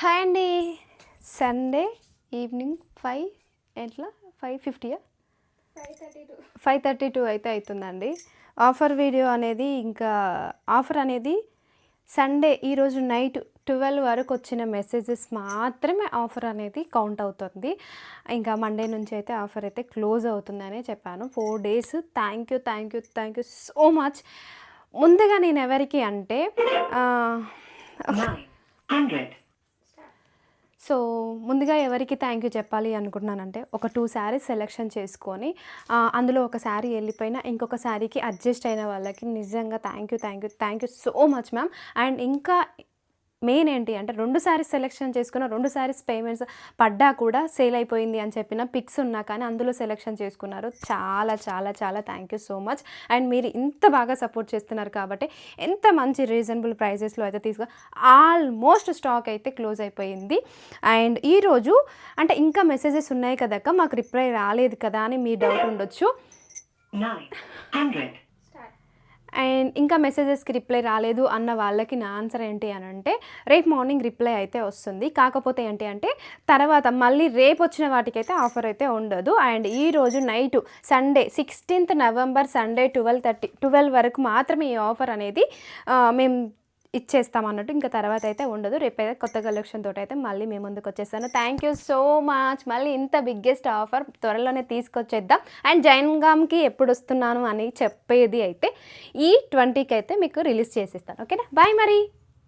Hi అండి. Sunday evening five ఎట్లా? Five ఫిఫ్టీయా? ఫైవ్ థర్టీ టూ అయితే అవుతుందండి. ఆఫర్ వీడియో అనేది ఇంకా ఆఫర్ అనేది సండే ఈరోజు నైట్ ట్వెల్వ్ వరకు వచ్చిన మెసేజెస్ మాత్రమే ఆఫర్ అనేది కౌంట్ అవుతుంది. ఇంకా మండే నుంచి అయితే ఆఫర్ అయితే క్లోజ్ అవుతుందనే చెప్పాను. Four days. Thank you thank you thank you so much. ముందుగా నేను ఎవరికి అంటే సో ముందుగా ఎవరికి థ్యాంక్ యూ చెప్పాలి అనుకుంటున్నానంటే ఒక టూ శారీస్ సెలెక్షన్ చేసుకొని అందులో ఒక శారీ వెళ్ళిపోయినా ఇంకొక శారీకి అడ్జస్ట్ అయిన వాళ్ళకి నిజంగా thank you thank you thank you so much ma'am and ఇంకా మెయిన్ ఏంటి అంటే రెండు శారీస్ సెలెక్షన్ చేసుకున్న రెండు శారీస్ పేమెంట్స్ పడ్డా కూడా సేల్ అయిపోయింది అని చెప్పిన పిక్స్ ఉన్నా కానీ అందులో సెలెక్షన్ చేసుకున్నారు. చాలా చాలా చాలా thank you so much and మీరు ఇంత బాగా సపోర్ట్ చేస్తున్నారు కాబట్టి ఎంత మంచి రీజనబుల్ ప్రైజెస్లో అయితే తీసుకు ఆల్మోస్ట్ స్టాక్ అయితే క్లోజ్ అయిపోయింది. అండ్ ఈరోజు అంటే ఇంకా మెసేజెస్ ఉన్నాయి కదక్క? మాకు రిప్లై రాలేదు కదా అని మీ డౌట్ ఉండొచ్చు. Nine hundred, అండ్ ఇంకా మెసేజెస్కి రిప్లై రాలేదు అన్న వాళ్ళకి నా ఆన్సర్ ఏంటి అని అంటే రేపు మార్నింగ్ రిప్లై అయితే వస్తుంది. కాకపోతే ఏంటి అంటే తర్వాత మళ్ళీ రేపు వచ్చిన వాటికైతే ఆఫర్ అయితే ఉండదు. అండ్ ఈ రోజు night Sunday sixteenth November Sunday twelve thirty twelve వరకు మాత్రమే ఈ ఆఫర్ అనేది మేము ఇచ్చేస్తాం అన్నట్టు ఇంకా తర్వాత అయితే ఉండదు. రేపైతే కొత్త కలెక్షన్ తోటి అయితే మళ్ళీ మేము ముందుకు వచ్చేస్తాను. థ్యాంక్ యూ సో మచ్ మళ్ళీ ఇంత బిగ్గెస్ట్ ఆఫర్ త్వరలోనే తీసుకొచ్చేద్దాం. అండ్ జైన్గామ్కి ఎప్పుడు వస్తున్నాను అని చెప్పేది అయితే ఈ ట్వంటీకి అయితే మీకు రిలీజ్ చేసేస్తాను. ఓకేనా బాయ్ మరి.